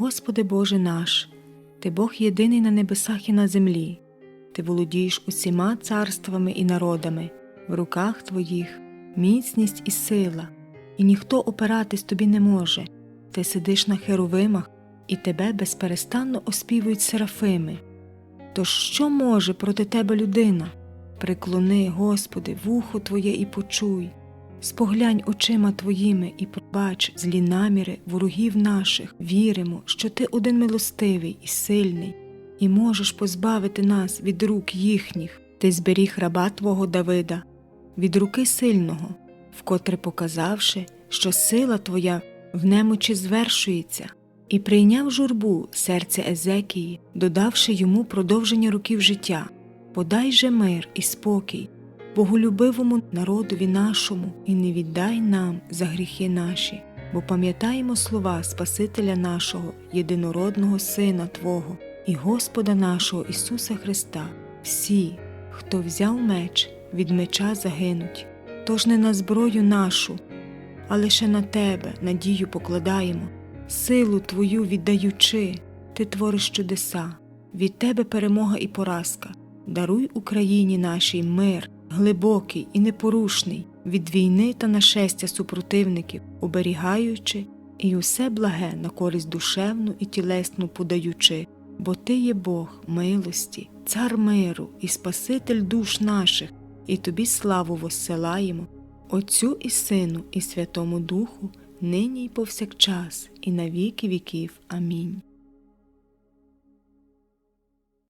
Господи Боже наш, Ти Бог єдиний на небесах і на землі, Ти володієш усіма царствами і народами, в руках Твоїх міцність і сила, і ніхто опиратись тобі не може. Ти сидиш на херовимах, і тебе безперестанно оспівують серафими. Тож що може проти тебе людина? Приклони, Господи, вухо Твоє і почуй, споглянь очима Твоїми і пробач злі наміри ворогів наших, віримо, що Ти один милостивий і сильний, і можеш позбавити нас від рук їхніх, Ти зберіг раба Твого Давида, від руки сильного, вкотре показавши, що сила Твоя в немочі звершується, і прийняв журбу серце Езекії, додавши йому продовження років життя. Подай же мир і спокій, боголюбивому народові нашому, і не віддай нам за гріхи наші, бо пам'ятаємо слова Спасителя нашого, єдинородного Сина Твого і Господа нашого Ісуса Христа, всі, хто взяв меч, від меча загинуть, тож не на зброю нашу, а лише на Тебе надію покладаємо, силу Твою віддаючи, Ти твориш чудеса, від Тебе перемога і поразка. Даруй Україні нашій мир, глибокий і непорушний, від війни та нашестя супротивників, оберігаючи і усе благе на користь душевну і тілесну подаючи, бо Ти є Бог милості, цар миру і Спаситель душ наших, і Тобі славу воссилаємо, Отцю і Сину, і Святому Духу, нині й повсякчас, і на віки віків. Амінь.